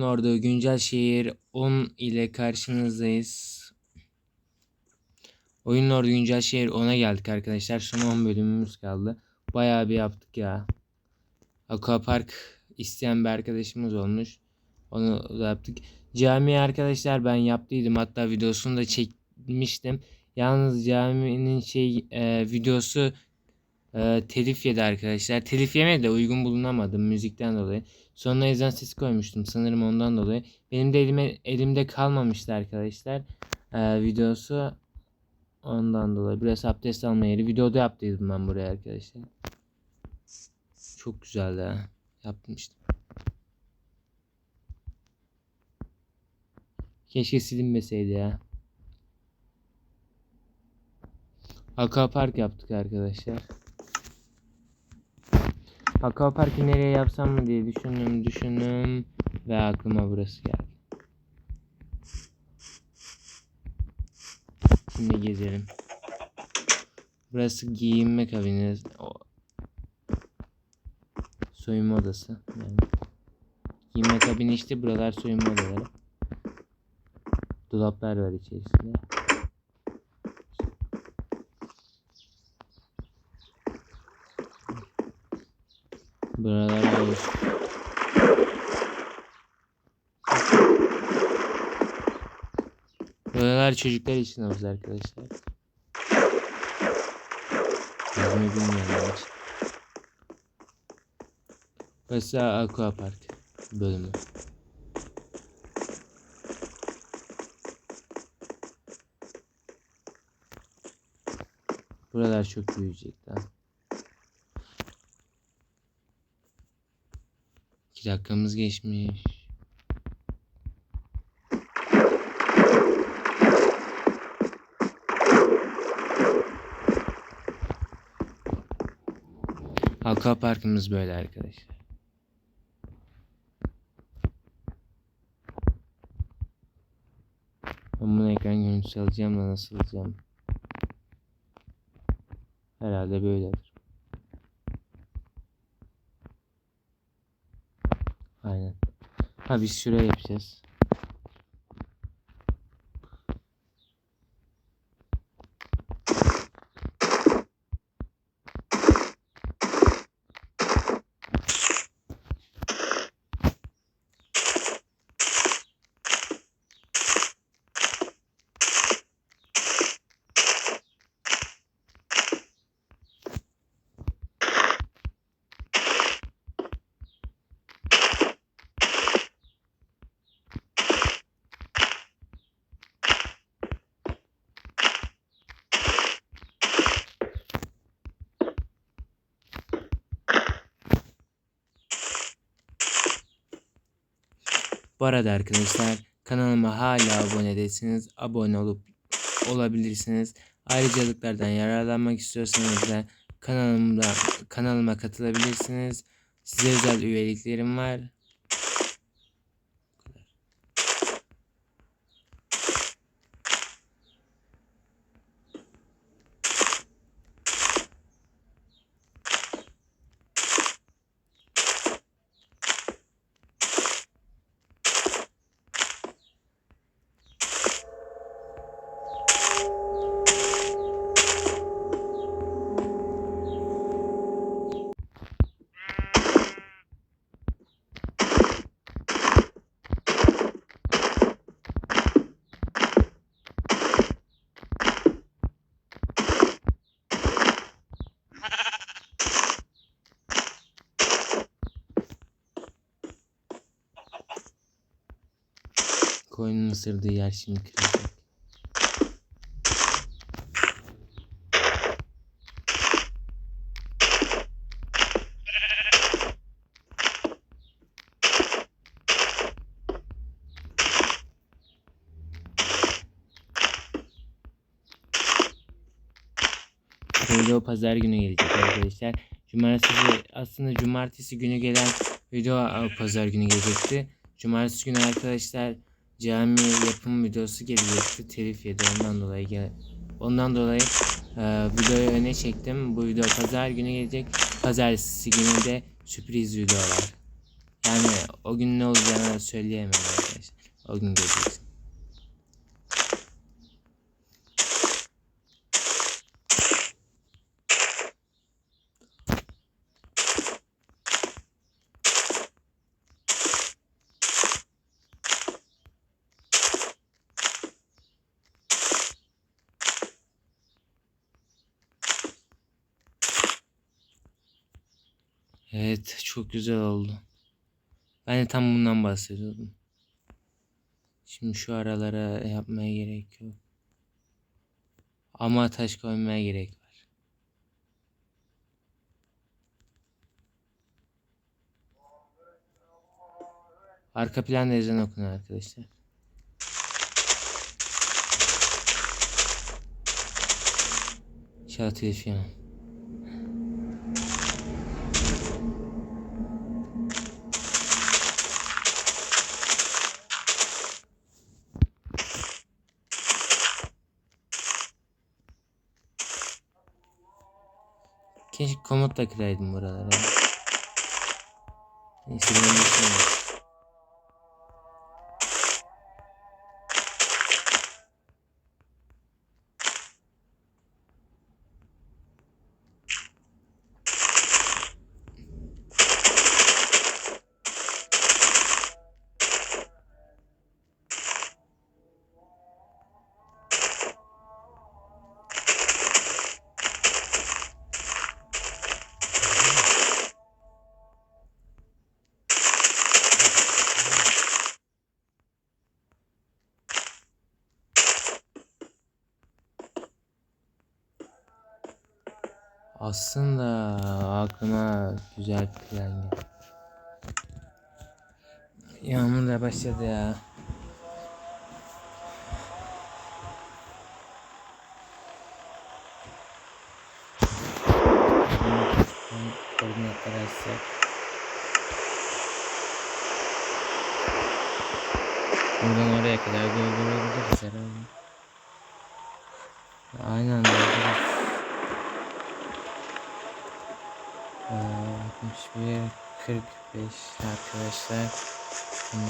Orada güncel şehir 10 ile karşınızdayız. Oyunun orada güncel şehir 10'a geldik arkadaşlar. Son 10 bölümümüz kaldı. Bayağı bir yaptık ya. Aquapark isteyen bir arkadaşımız olmuş. Onu da yaptık. Cami arkadaşlar ben yaptıydım. Hatta videosunu da çekmiştim. Yalnız caminin şey e, videosu e, telif yedi arkadaşlar. Telif yemedi de uygun bulunamadım müzikten dolayı. Sonuna ezan sesi koymuştum sanırım ondan dolayı. Benim de elime, elimde kalmamıştı arkadaşlar. E, videosu ondan dolayı. Biraz abdest alma yeri. Videoda yaptıydım ben buraya arkadaşlar. Çok güzeldi ha. Yapmıştım. Keşke silinmeseydi ya. Aquapark yaptık arkadaşlar. Aquapark'ı nereye yapsam mı diye düşündüm düşündüm ve aklıma burası geldi. Şimdi gezelim. Burası giyinme kabini. Soyunma odası. Yani. Giyinme kabini işte buralar soyunma odaları. Dolaplar var içerisinde. Buralar çocuklar için havuz arkadaşlar. Yüzümü bilmiyorum hiç. Burası Aqua Park bölümü. Buralar çok büyüyecek daha. 2 dakikamız geçmiş. Aqua Park'ımız böyle arkadaşlar. Ben bunu ekran görüntüsü alacağım da nasıl alacağım? Herhalde böyledir. Ha biz şuraya yapacağız. Bu arada arkadaşlar kanalıma hala abone değilseniz abone olup olabilirsiniz. Ayrıcalıklardan yararlanmak istiyorsanız da kanalımda kanalıma katılabilirsiniz. Size özel üyeliklerim var. Koyunun ısırdığı yer şimdi kırılacak. Video pazar günü gelecek arkadaşlar. Cumartesi aslında cumartesi günü gelen video pazar günü gelecekti. Cumartesi günü arkadaşlar cami yapım videosu gelecekti. Telif yedi ondan dolayı gel ondan dolayı e, videoyu öne çektim. Bu video pazar günü gelecek. Pazartesi günü de sürpriz video var. Yani o gün ne olacağını söyleyemem arkadaşlar. O gün göreceksiniz. Evet çok güzel oldu. Ben de tam bundan bahsediyordum. Şimdi şu aralara yapmaya gerek yok. Ama taş koymaya gerek var. Arka planda ezan okunuyor arkadaşlar. İnşallah telif Keşke komut da kıraydım buralara. Neyse benim işim Aslında aklıma güzel bir plan geldi. Yağmur da başladı ya. Koordinatları açsak. Buradan oraya kadar doldurabiliriz herhalde. 61 45 arkadaşlar. Tamam.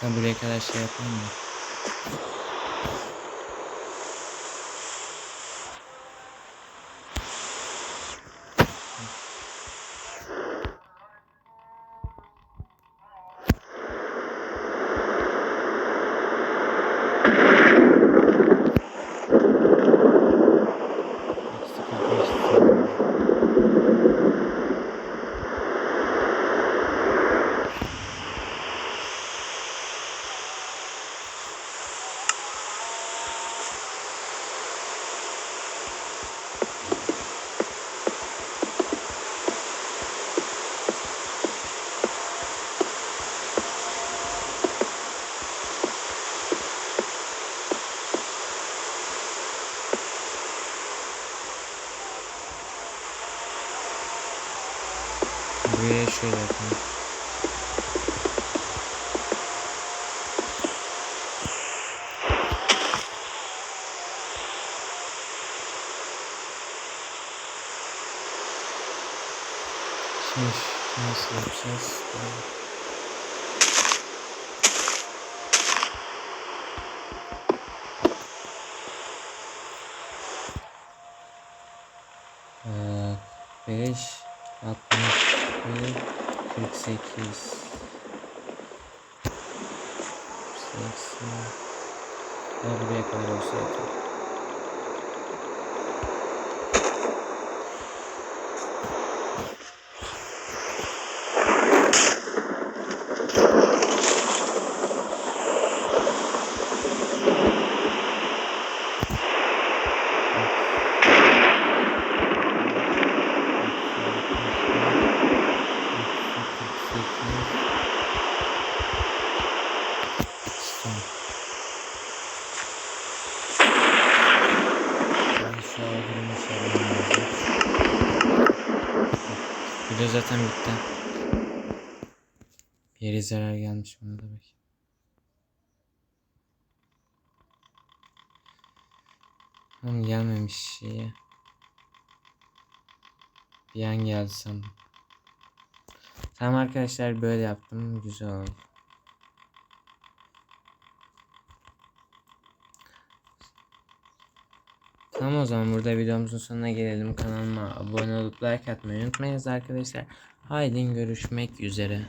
Sen buraya kadar şey yapar mı? Buraya şöyle yapalım. Şimdi nasıl yapacağız? 48 80 Ya buraya kadar olsa yeter. Tamam. Ben şu ağırlığımı sarmam lazım. Video zaten bitti. Bir yere zarar gelmiş bana da bak. Tamam gelmemiş şeye. Bir an geldi sandım. Tamam arkadaşlar böyle yaptım. Güzel oldu. Tamam o zaman burada videomuzun sonuna gelelim. Kanalıma abone olup like atmayı unutmayınız arkadaşlar. Haydi görüşmek üzere.